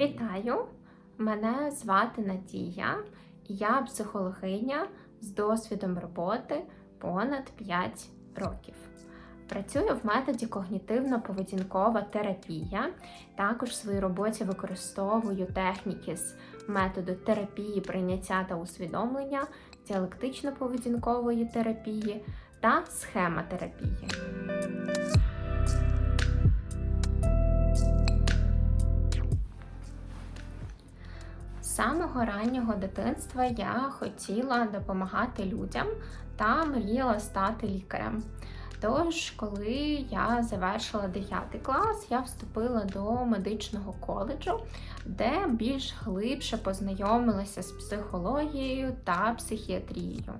Вітаю! Мене звати Надія, я психологиня з досвідом роботи понад 5 років. Працюю в методі когнітивно-поведінкова терапія. Також в своїй роботі використовую техніки з методу терапії, прийняття та усвідомлення, діалектично-поведінкової терапії та схемотерапії. З самого раннього дитинства я хотіла допомагати людям та мріяла стати лікарем. Тож, коли я завершила 9 клас, я вступила до медичного коледжу, де більш глибше познайомилася з психологією та психіатрією.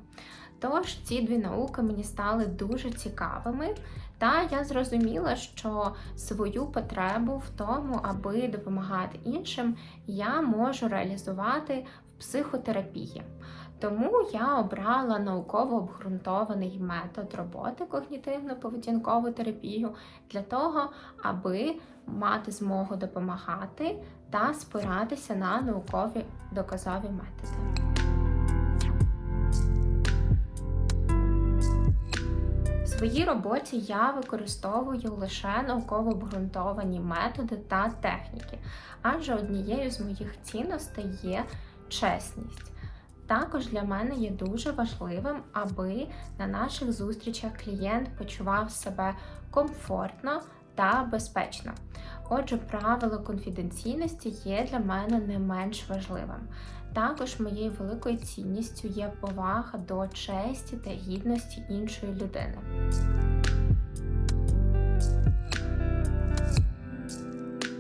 Тож ці дві науки мені стали дуже цікавими, та я зрозуміла, що свою потребу в тому, аби допомагати іншим, я можу реалізувати в психотерапії. Тому я обрала науково обґрунтований метод роботи когнітивно-поведінкову терапію для того, аби мати змогу допомагати та спиратися на наукові доказові методи. Своїй роботі я використовую лише науково обґрунтовані методи та техніки, адже однією з моїх цінностей є чесність. Також для мене є дуже важливим, аби на наших зустрічах клієнт почував себе комфортно та безпечно. Отже, правило конфіденційності є для мене не менш важливим. Також моєю великою цінністю є повага до честі та гідності іншої людини.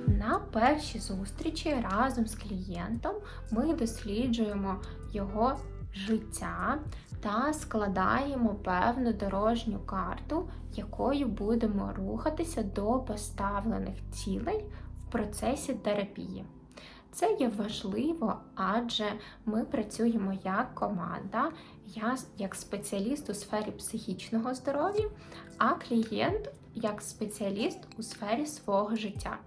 На першій зустрічі разом з клієнтом ми досліджуємо його життя та складаємо певну дорожню карту, якою будемо рухатися до поставлених цілей в процесі терапії. Це є важливо, адже ми працюємо як команда, я як спеціаліст у сфері психічного здоров'я, а клієнт як спеціаліст у сфері свого життя.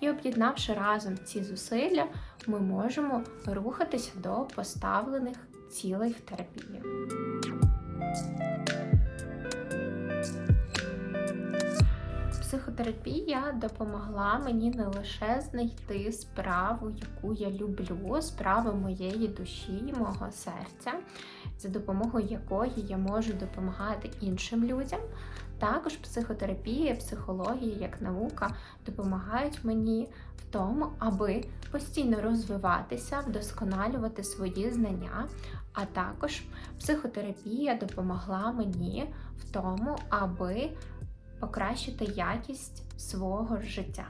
І об'єднавши разом ці зусилля, ми можемо рухатися до поставлених цілей в терапії. Психотерапія допомогла мені не лише знайти справу, яку я люблю, справу моєї душі, мого серця, за допомогою якої я можу допомагати іншим людям. Також психотерапія, психологія як наука допомагають мені в тому, аби постійно розвиватися, вдосконалювати свої знання. А також психотерапія допомогла мені в тому, аби покращити якість свого життя.